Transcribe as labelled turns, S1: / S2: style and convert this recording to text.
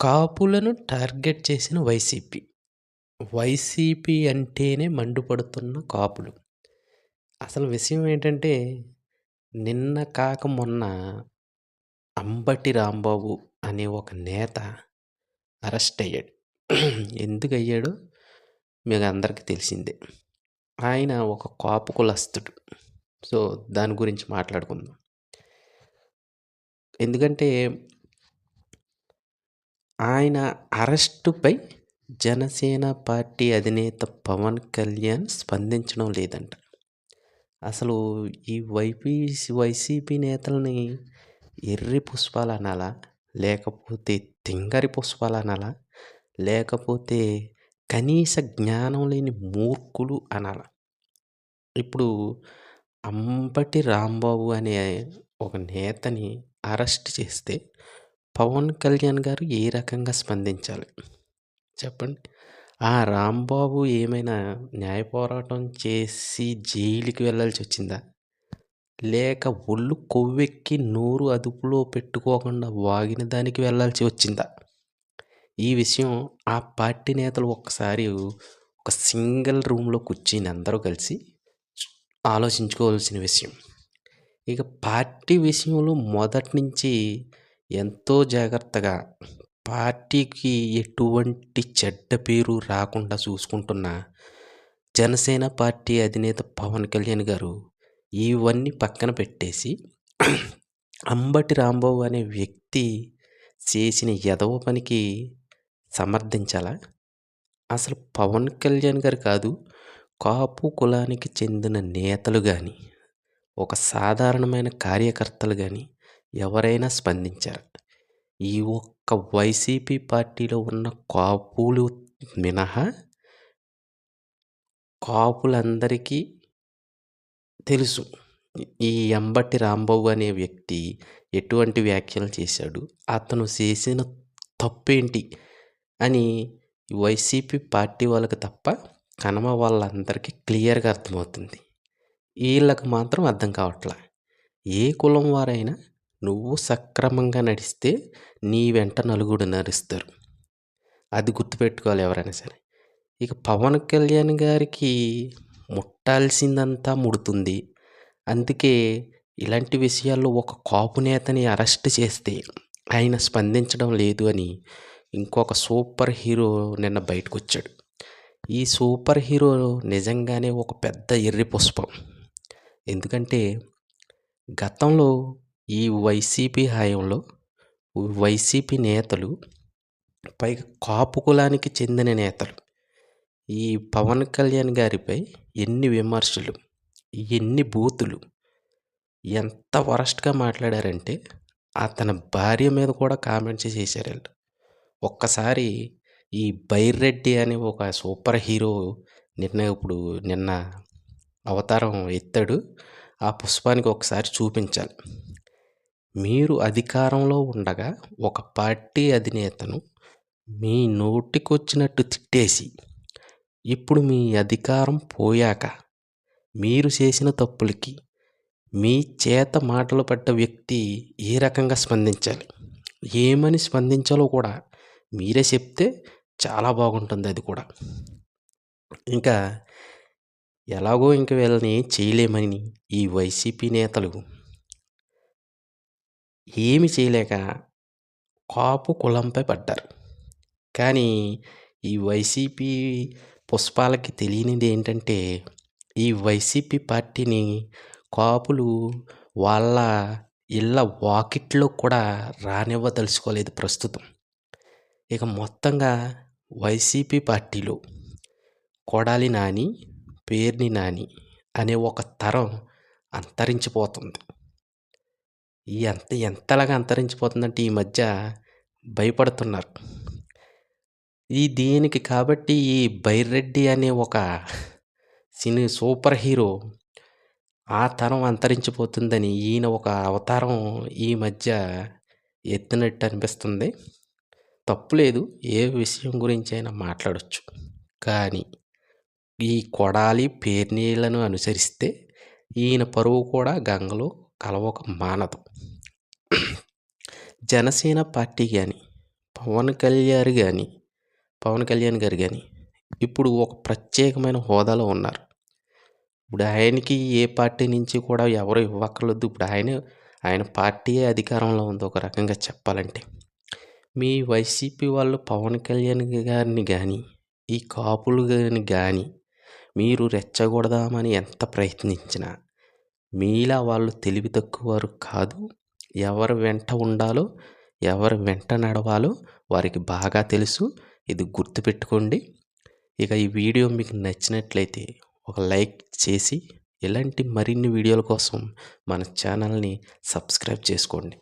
S1: కాపులను target చేసిన YCP. YCP అంటేనే మండిపడుతున్న కాపులు. అసలు విషయం ఏంటంటే, నిన్న కాక మొన్న అంబటి రాంబాబు అనే ఒక నేత అరెస్ట్ అయ్యాడు. ఎందుకు అయ్యాడో మీకు అందరికీ తెలిసిందే. ఆయన ఒక కాపు కులస్తుడు. సో, దాని గురించి మాట్లాడుకుందాం. ఎందుకంటే ఆయన అరెస్టుపై జనసేన పార్టీ అధినేత పవన్ కళ్యాణ్ స్పందించడం లేదంట. అసలు ఈ వైపీసీ వైసీపీ నేతల్ని ఎర్రి పుష్పాలు అనాలా? లేకపోతే తింగరి పుష్పాలు అనాలా? లేకపోతే కనీస జ్ఞానం లేని మూర్ఖులు అనాల ఇప్పుడు అంబటి రాంబాబు అనే ఒక నేతని అరెస్ట్ చేస్తే పవన్ కళ్యాణ్ గారు ఏ రకంగా స్పందించాలి? చెప్పండి. ఆ రాంబాబు ఏమైనా న్యాయ పోరాటం చేసి జైలుకి వెళ్ళాల్సి వచ్చిందా? లేక ఒళ్ళు కొవ్వెక్కి నోరు అదుపులో పెట్టుకోకుండా వాగిన దానికి వెళ్ళాల్సి వచ్చిందా? ఈ విషయం ఆ పార్టీ నేతలు ఒక్కసారి ఒక సింగిల్ రూమ్‌లో కూర్చొని అందరూ కలిసి ఆలోచించుకోవాల్సిన విషయం. ఇక పార్టీ విషయంలో మొదటి నుంచి ఎంతో జాగ్రత్తగా పార్టీకి ఎటువంటి చెడ్డ పేరు రాకుండా చూసుకుంటున్న జనసేన పార్టీ అధినేత పవన్ కళ్యాణ్ గారు ఇవన్నీ పక్కన పెట్టేసి అంబటి రాంబాబు అనే వ్యక్తి చేసిన ఎదవ పనికి సమర్థించాలా? అసలు పవన్ కళ్యాణ్ గారు కాదు, కాపు కులానికి చెందిన నేతలు కానీ ఒక సాధారణమైన కార్యకర్తలు కానీ ఎవరైనా స్పందించారు ఈ ఒక్క వైసీపీ పార్టీలో ఉన్న కాపులు మినహా కాపులందరికీ తెలుసు. ఈ ఎంబటి రాంబాబు అనే వ్యక్తి ఎటువంటి వ్యాఖ్యలు చేశాడు? అతను చేసిన తప్పేంటి? అని వైసీపీ పార్టీ వాళ్ళకి తప్ప కనమ వాళ్ళందరికీ క్లియర్‌గా అర్థమవుతుంది. వీళ్ళకి మాత్రం అర్థం కావట్లా. ఏ కులం వారైనా నువ్వు సక్రమంగా నడిస్తే నీ వెంట నలుగురు నడుస్తారు. అది గుర్తుపెట్టుకోవాలి ఎవరైనా సరే. ఇక పవన్ కళ్యాణ్ గారికి ముట్టాల్సిందంతా ముడుతుంది. అందుకే ఇలాంటి విషయాల్లో ఒక కాపు నేతని అరెస్ట్ చేస్తే ఆయన స్పందించడం లేదు అని ఇంకొక సూపర్ హీరో నిన్న బయటకొచ్చాడు. ఈ సూపర్ హీరో నిజంగానే ఒక పెద్ద ఎర్రి పుష్పం. ఎందుకంటే గతంలో ఈ వైసీపీ హయాంలో వైసీపీ నేతలు పైగా కాపు కులానికి చెందిన నేతలు ఈ పవన్ కళ్యాణ్ గారిపై ఎన్ని విమర్శలు, ఎన్ని బూతులు, ఎంత వరస్ట్‌గా మాట్లాడారంటే అతని భార్య మీద కూడా కామెంట్స్ చేశారు ఒక్కసారి ఈ బైర్రెడ్డి అనే ఒక సూపర్ హీరో నిన్న ఇప్పుడు నిన్న అవతారం ఎత్తాడు. ఆ పుష్పానికి ఒకసారి చూపించాలి. మీరు అధికారంలో ఉండగా ఒక పార్టీ అధినేతను మీ నోటికొచ్చినట్టు తిట్టేసి, ఇప్పుడు మీ అధికారం పోయాక మీరు చేసిన తప్పులకి మీ చేత మాటలు పడ్డ వ్యక్తి ఏ రకంగా స్పందించాలి? ఏమని స్పందించాలో కూడా మీరే చెప్తే చాలా బాగుంటుంది అది కూడా. ఇంకా ఎలాగో ఇంక వీళ్ళని చేయలేమని ఈ వైసీపీ నేతలు ఏమి చేయలేక కాపు కులంపై పడ్డారు. కానీ ఈ వైసీపీ పుష్పాలకి తెలియనిది ఏంటంటే ఈ వైసీపీ పార్టీని కాపులు వాళ్ళ ఇళ్ళ వాకిట్లో కూడా రానివ్వదలుచుకోలేదు ప్రస్తుతం. ఇక మొత్తంగా వైసీపీ పార్టీలో కొడాలి నాని, పేర్ని నాని అనే ఒక తరం అంతరించిపోతుంది. ఈ ఎంత ఎంతలాగా అంతరించిపోతుందంటే ఈ మధ్య భయపడుతున్నారు. ఈ దీనికి కాబట్టి ఈ బైరెడ్డి అనే ఒక సినీ సూపర్ హీరో ఆ తరం అంతరించిపోతుందని ఈయన ఒక అవతారం ఈ మధ్య ఎత్తినట్టు అనిపిస్తుంది. తప్పు లేదు. ఏ విషయం గురించి అయినా మాట్లాడొచ్చు. కానీ ఈ కొడాలి, పేర్నీళ్ళను అనుసరిస్తే ఈయన పరువు కూడా గంగలో కలవక మానదు. జనసేన పార్టీ కానీ పవన్ కళ్యాణ్ కానీ పవన్ కళ్యాణ్ గారు కానీ ఇప్పుడు ఒక ప్రత్యేకమైన హోదాలో ఉన్నారు. ఇప్పుడు ఆయనకి ఏ పార్టీ నుంచి కూడా ఎవరు ఇవ్వక్కర్లేదు. ఇప్పుడు ఆయన ఆయన పార్టీయే అధికారంలో ఉంది ఒక రకంగా చెప్పాలంటే. మీ వైసీపీ వాళ్ళు పవన్ కళ్యాణ్ గారిని కానీ ఈ కాపులు గారిని కానీ మీరు రెచ్చగొడదామని ఎంత ప్రయత్నించినా మీలా వాళ్ళు తెలివి తక్కువవారు కాదు. ఎవరి వెంట ఉండాలో ఎవరి వెంట నడవాలో వారికి బాగా తెలుసు. ఇది గుర్తుపెట్టుకోండి ఇక ఈ వీడియో మీకు నచ్చినట్లయితే ఒక లైక్ చేసి ఇలాంటి మరిన్ని వీడియోల కోసం మన ఛానల్ని సబ్స్క్రైబ్ చేసుకోండి.